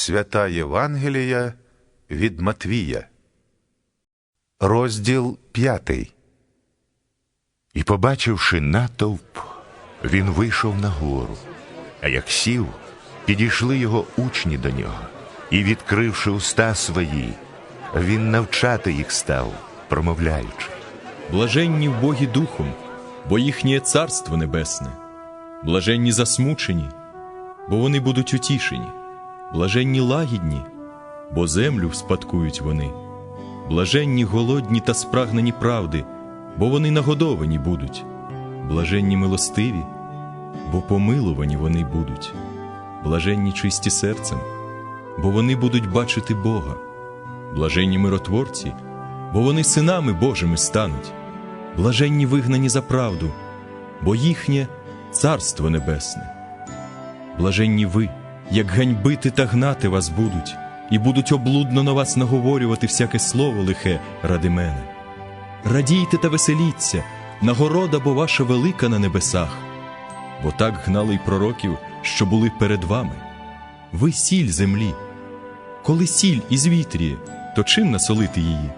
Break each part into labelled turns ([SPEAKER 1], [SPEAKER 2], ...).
[SPEAKER 1] Свята Євангелія від Матвія. Розділ п'ятий.
[SPEAKER 2] І, побачивши натовп, він вийшов на гору. А як сів, підійшли його учні до нього, і, відкривши уста свої, він навчати їх став, промовляючи.
[SPEAKER 3] Блаженні в Богі Духом, бо їхнє Царство Небесне, блаженні засмучені, бо вони будуть утішені, блаженні лагідні, бо землю вспадкують вони, блаженні голодні та спрагнені правди, бо вони нагодовані будуть, блаженні милостиві, бо помилувані вони будуть, блаженні чисті серцем, бо вони будуть бачити Бога, блаженні миротворці, бо вони синами Божими стануть, блаженні вигнані за правду, бо їхнє Царство Небесне. Блаженні ви, як ганьбити та гнати вас будуть, і будуть облудно на вас наговорювати всяке слово лихе ради мене. Радійте та веселіться, нагорода бо ваша велика на небесах, бо так гнали й пророків, що були перед вами. Ви сіль землі. Коли сіль із вітріє, то чим насолити її?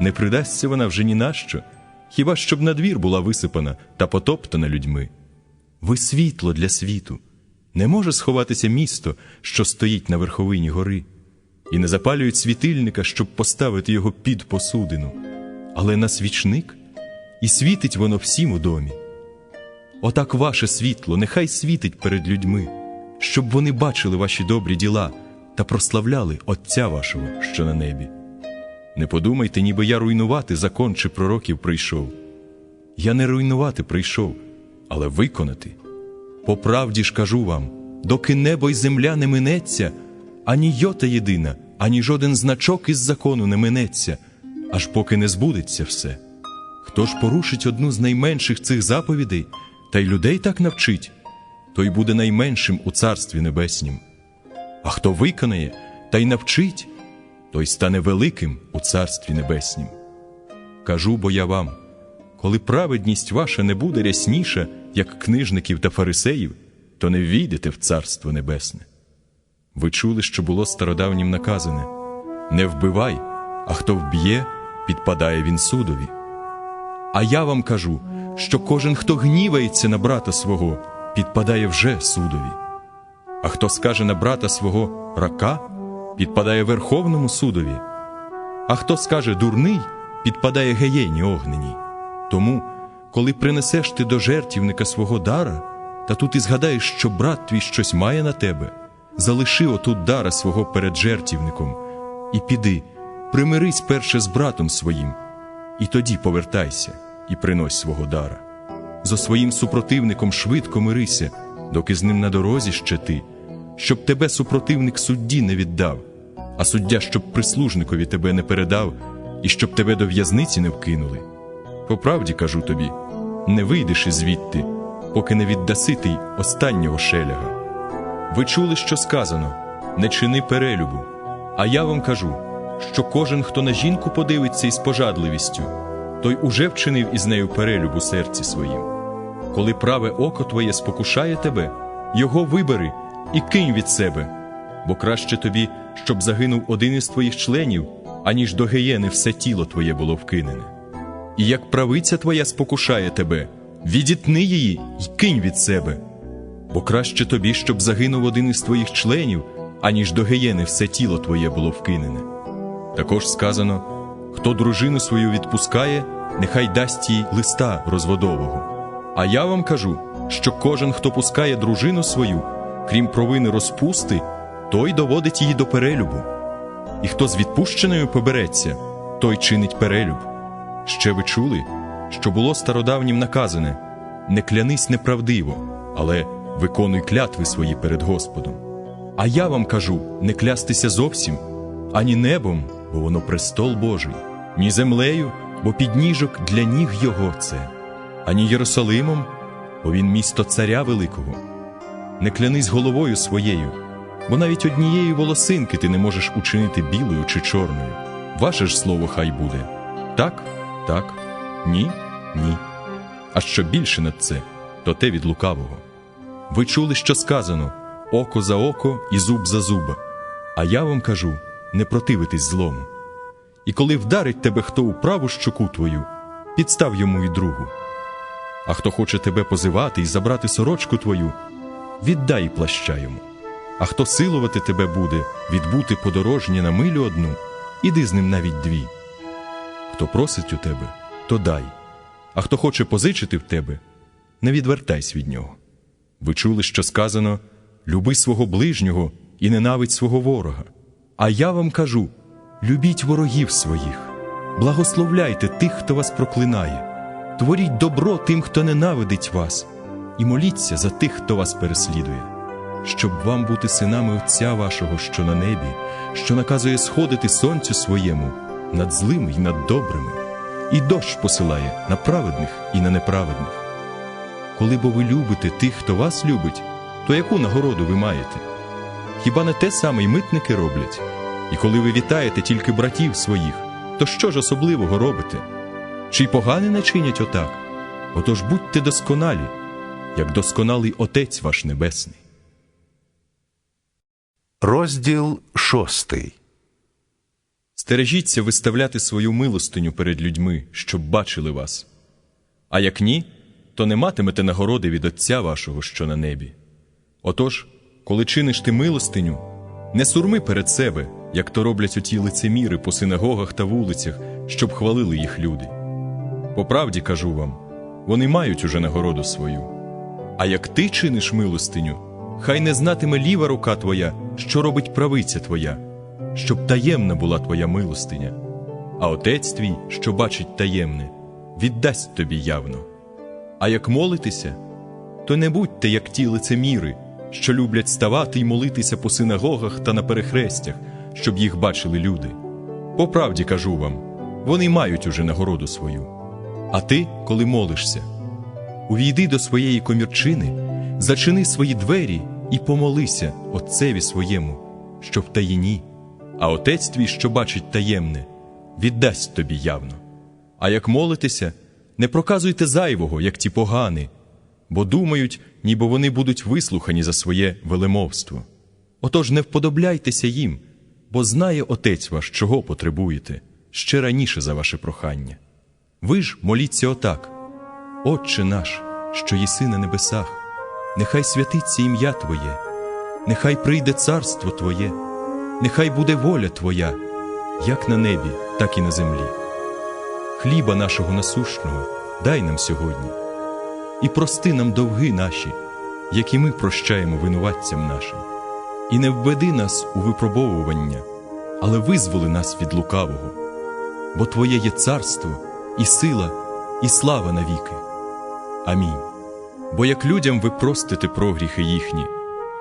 [SPEAKER 3] Не придасться вона вже ні на що, хіба щоб на двір була висипана та потоптана людьми. Ви світло для світу. Не може сховатися місто, що стоїть на верховині гори, і не запалюють світильника, щоб поставити його під посудину, але на свічник, і світить воно всім у домі. Отак ваше світло нехай світить перед людьми, щоб вони бачили ваші добрі діла та прославляли Отця вашого, що на небі. Не подумайте, ніби я руйнувати закон чи пророків прийшов. Я не руйнувати прийшов, але виконати. По правді ж кажу вам, доки небо й земля не минеться, ані йота єдина, ані жоден значок із закону не минеться, аж поки не збудеться все. Хто ж порушить одну з найменших цих заповідей, та й людей так навчить, той буде найменшим у Царстві Небеснім. А хто виконає та й навчить, той стане великим у Царстві Небеснім. Кажу бо я вам, коли праведність ваша не буде рясніша, як книжників та фарисеїв, то не війдете в Царство Небесне. Ви чули, що було стародавнім наказане не вбивай, а хто вб'є, підпадає він судові. А я вам кажу, що кожен, хто гнівається на брата свого, підпадає вже судові. А хто скаже на брата свого рака, підпадає Верховному судові. А хто скаже дурний, підпадає геєні огненій. Тому, коли принесеш ти до жертівника свого дара, та тут і згадаєш, що брат твій щось має на тебе, залиши отут дара свого перед жертівником, і піди, примирись перше з братом своїм, і тоді повертайся і принось свого дара. Зо своїм супротивником швидко мирися, доки з ним на дорозі ще ти, щоб тебе супротивник судді не віддав, а суддя, щоб прислужникові тебе не передав, і щоб тебе до в'язниці не вкинули. По правді кажу тобі, не вийдеш із звідти, поки не віддаси ти останнього шеляга. Ви чули, що сказано не чини перелюбу. А я вам кажу, що кожен, хто на жінку подивиться із пожадливістю, той уже вчинив із нею перелюб у серці своїм. Коли праве око твоє спокушає тебе, його вибери і кинь від себе, бо краще тобі, щоб загинув один із твоїх членів, аніж до геєни все тіло твоє було вкинене. І як правиця твоя спокушає тебе, відітни її й кинь від себе, бо краще тобі, щоб загинув один із твоїх членів, аніж до геєни все тіло твоє було вкинене. Також сказано: хто дружину свою відпускає, нехай дасть їй листа розводового. А я вам кажу, що кожен, хто пускає дружину свою, крім провини розпусти, той доводить її до перелюбу. І хто з відпущеною побереться, той чинить перелюб. Ще ви чули, що було стародавнім наказане не клянись неправдиво, але виконуй клятви свої перед Господом. А я вам кажу не клястися зовсім, ані небом, бо воно престол Божий, ні землею, бо підніжок для ніг Його це, ані Єрусалимом, бо він місто царя великого. Не клянись головою своєю, бо навіть однієї волосинки ти не можеш учинити білою чи чорною. Ваше ж слово хай буде так, так, ні, ні. А що більше над це, то те від лукавого. Ви чули, що сказано око за око і зуб за зуба. А я вам кажу: не противитись злому. І коли вдарить тебе хто у праву щоку твою, підстав йому і другу. А хто хоче тебе позивати і забрати сорочку твою, віддай плаща йому. А хто силувати тебе буде, відбути подорожні на милю одну, іди з ним навіть дві. Хто просить у тебе, то дай, а хто хоче позичити в тебе, не відвертайся від нього. Ви чули, що сказано: люби свого ближнього і ненавидь свого ворога. А я вам кажу: любіть ворогів своїх, благословляйте тих, хто вас проклинає, творіть добро тим, хто ненавидить вас, і моліться за тих, хто вас переслідує, щоб вам бути синами Отця вашого, що на небі, що наказує сходити сонцю своєму над злими і над добрими, і дощ посилає на праведних і на неправедних. Коли бо ви любите тих, хто вас любить, то яку нагороду ви маєте? Хіба не те саме й митники роблять? І коли ви вітаєте тільки братів своїх, то що ж особливого робите? Чи й погане не чинять отак? Отож будьте досконалі, як досконалий Отець ваш Небесний.
[SPEAKER 1] Розділ шостий.
[SPEAKER 3] Стережіться виставляти свою милостиню перед людьми, щоб бачили вас. А як ні, то не матимете нагороди від Отця вашого, що на небі. Отож, коли чиниш ти милостиню, не сурми перед себе, як то роблять оті лицеміри по синагогах та вулицях, щоб хвалили їх люди. По правді кажу вам, вони мають уже нагороду свою. А як ти чиниш милостиню, хай не знатиме ліва рука твоя, що робить правиця твоя, щоб таємна була твоя милостиня, а отець твій, що бачить таємне, віддасть тобі явно. А як молитеся, то не будьте як ті лицеміри, що люблять ставати й молитися по синагогах та на перехрестях, щоб їх бачили люди. По правді кажу вам, вони мають уже нагороду свою. А ти, коли молишся, увійди до своєї комірчини, зачини свої двері і помолися Отцеві своєму, що в таїні, а Отець твій, що бачить таємне, віддасть тобі явно. А як молитеся, не проказуйте зайвого, як ті погани, бо думають, ніби вони будуть вислухані за своє велемовство. Отож не вподобляйтеся їм, бо знає Отець ваш, чого потребуєте, ще раніше за ваше прохання. Ви ж моліться отак: Отче наш, що єси на небесах, нехай святиться ім'я Твоє, нехай прийде царство Твоє, нехай буде воля Твоя, як на небі, так і на землі. Хліба нашого насушного дай нам сьогодні, і прости нам довги наші, які ми прощаємо винуватцям нашим, і не введи нас у випробовування, але визволи нас від лукавого, бо Твоє є царство, і сила, і слава навіки. Амінь. Бо як людям ви простите прогріхи їхні,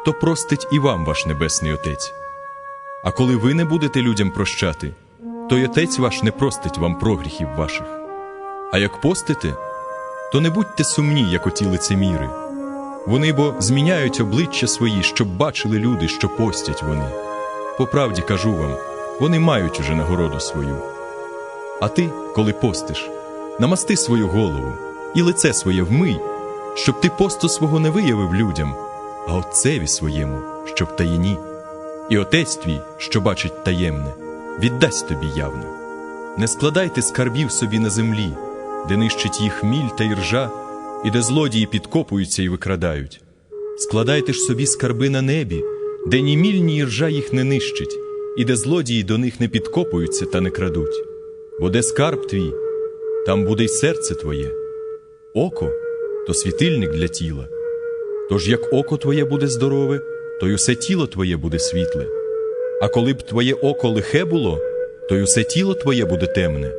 [SPEAKER 3] то простить і вам ваш Небесний Отець. А коли ви не будете людям прощати, то й Отець ваш не простить вам прогріхів ваших. А як постите, то не будьте сумні, як оті лицеміри. Вони бо зміняють обличчя свої, щоб бачили люди, що постять вони. По правді кажу вам, вони мають уже нагороду свою. А ти, коли постиш, намасти свою голову і лице своє вмий, щоб ти посту свого не виявив людям, а отцеві своєму, що в таїні. І отець твій, що бачить таємне, віддасть тобі явно. Не складайте скарбів собі на землі, де нищить їх міль та іржа, і де злодії підкопуються і викрадають. Складайте ж собі скарби на небі, де ні міль, ні іржа їх не нищить, і де злодії до них не підкопуються та не крадуть. Бо де скарб твій, там буде й серце твоє. Око то світильник для тіла. Тож як око твоє буде здорове, то й усе тіло твоє буде світле. А коли б твоє око лихе було, то й усе тіло твоє буде темне.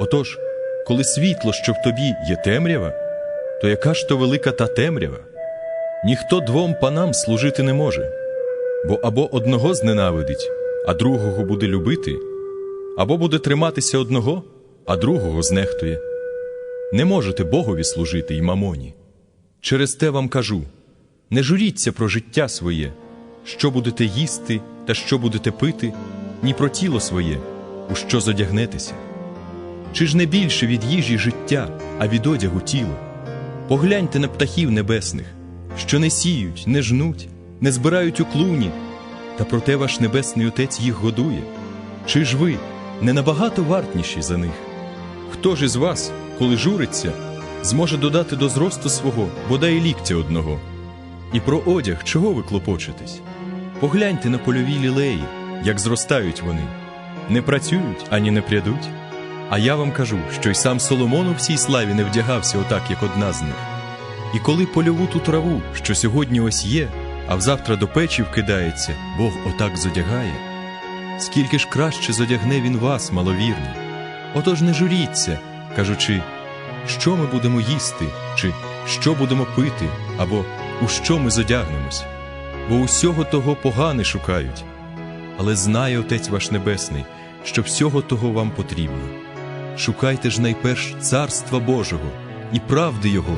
[SPEAKER 3] Отож, коли світло, що в тобі є темрява, то яка ж то велика та темрява? Ніхто двом панам служити не може, бо або одного зненавидить, а другого буде любити, або буде триматися одного, а другого знехтує. Не можете Богові служити й мамоні. Через те вам кажу: не журіться про життя своє, що будете їсти та що будете пити, ні про тіло своє, у що зодягнетеся. Чи ж не більше від їжі життя, а від одягу тіло? Погляньте на птахів небесних, що не сіють, не жнуть, не збирають у клуні, та проте ваш небесний Отець їх годує. Чи ж ви не набагато вартніші за них? Хто ж із вас, коли журиться, зможе додати до зросту свого бодай ліктя одного? І про одяг чого ви клопочетесь? Погляньте на польові лілеї, як зростають вони, не працюють ані не прядуть. А я вам кажу, що й сам Соломон у всій славі не вдягався отак, як одна з них. І коли польову ту траву, що сьогодні ось є, а взавтра до печі вкидається, Бог отак зодягає. Скільки ж краще зодягне він вас, маловірні. Отож не журіться, кажучи, що ми будемо їсти, чи що будемо пити, або у що ми зодягнемось, бо усього того погане шукають. Але знає Отець ваш Небесний, що всього того вам потрібно. Шукайте ж найперш Царства Божого і правди Його,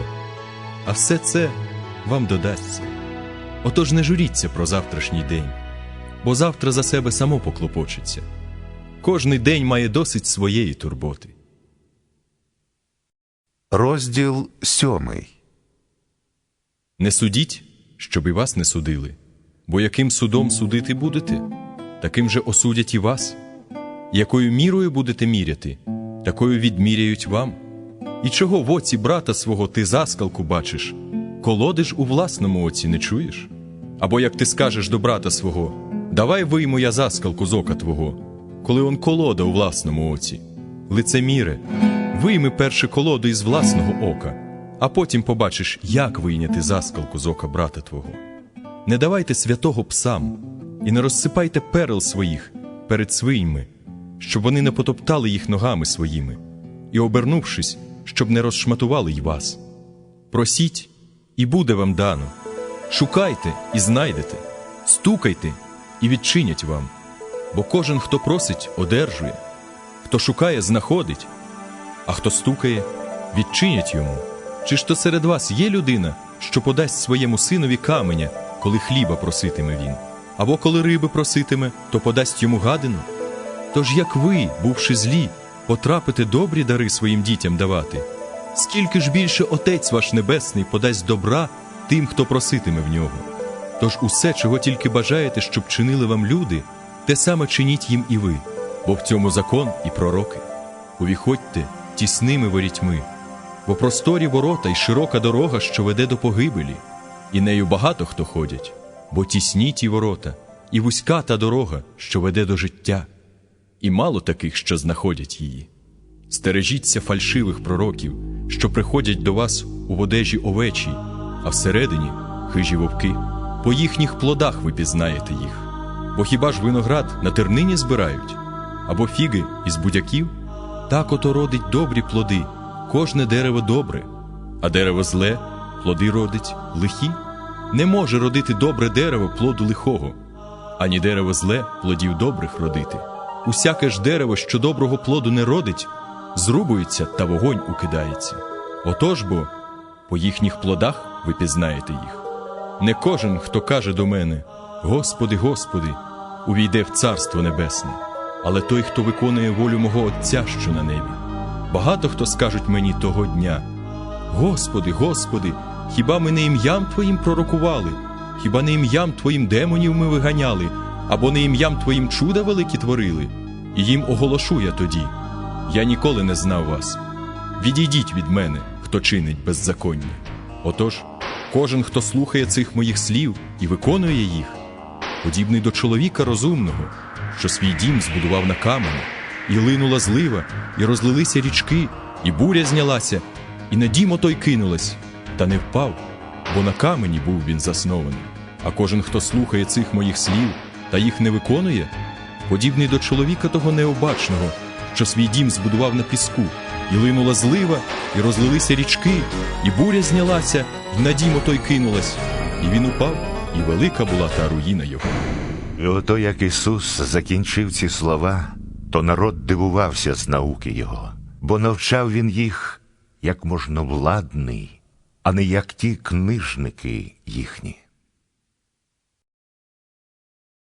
[SPEAKER 3] а все це вам додасться. Отож не журіться про завтрашній день, бо завтра за себе само поклопочеться. Кожний день має досить своєї турботи.
[SPEAKER 1] Розділ сьомий.
[SPEAKER 3] Не судіть, щоб і вас не судили, бо яким судом судити будете, таким же осудять і вас. Якою мірою будете міряти, такою відміряють вам. І чого в оці брата свого ти заскалку бачиш, колоди ж у власному оці не чуєш? Або як ти скажеш до брата свого, давай вийму я заскалку з ока твого, коли он колода у власному оці. Лицеміре, вийми перше колоду із власного ока, а потім побачиш, як вийняти заскалку з ока брата твого. Не давайте святого псам і не розсипайте перел своїх перед свиньми, щоб вони не потоптали їх ногами своїми, і, обернувшись, щоб не розшматували й вас. Просіть, і буде вам дано. Шукайте і знайдете, стукайте і відчинять вам. Бо кожен, хто просить, одержує, хто шукає, знаходить, а хто стукає, відчинять йому. Чи ж то серед вас є людина, що подасть своєму синові каменя, коли хліба проситиме він, або коли риби проситиме, то подасть йому гадину? Тож як ви, бувши злі, потрапите добрі дари своїм дітям давати, скільки ж більше Отець ваш Небесний подасть добра тим, хто проситиме в нього. Тож усе, чого тільки бажаєте, щоб чинили вам люди, те саме чиніть їм і ви, бо в цьому закон і пророки. Увіходьте тісними ворітьми, бо просторі ворота й широка дорога, що веде до погибелі, і нею багато хто ходять, бо тісні ті ворота, і вузька та дорога, що веде до життя, і мало таких, що знаходять її. Стережіться фальшивих пророків, що приходять до вас у водежі овечій, а всередині хижі вовки. По їхніх плодах ви пізнаєте їх. Бо хіба ж виноград на тернині збирають, або фіги із будяків? Так ото родить добрі плоди, кожне дерево добре, а дерево зле, плоди родить лихі. Не може родити добре дерево плоду лихого, ані дерево зле плодів добрих родити. Усяке ж дерево, що доброго плоду не родить, зрубується та вогонь укидається. Отож бо, по їхніх плодах ви пізнаєте їх. Не кожен, хто каже до мене, Господи, Господи, увійде в Царство Небесне, але той, хто виконує волю мого Отця, що на небі. Багато хто скажуть мені того дня: Господи, Господи, хіба ми не ім'ям Твоїм пророкували, хіба не ім'ям Твоїм демонів ми виганяли, або не ім'ям Твоїм чуда великі творили? І їм оголошу я тоді: Я ніколи не знав вас. Відійдіть від мене, хто чинить беззаконня. Отож, кожен, хто слухає цих моїх слів і виконує їх, подібний до чоловіка розумного, що свій дім збудував на камені, і линула злива, і розлилися річки, і буря знялася, і на дім отой кинулась, та не впав, бо на камені був він заснований. А кожен, хто слухає цих моїх слів та їх не виконує, подібний до чоловіка того необачного, що свій дім збудував на піску, і линула злива, і розлилися річки, і буря знялася, і на дім отой кинулась, і він упав, і велика була та руїна його.
[SPEAKER 2] І ото як Ісус закінчив ці слова, то народ дивувався з науки Його, бо навчав Він їх як можновладний, а не як ті книжники їхні.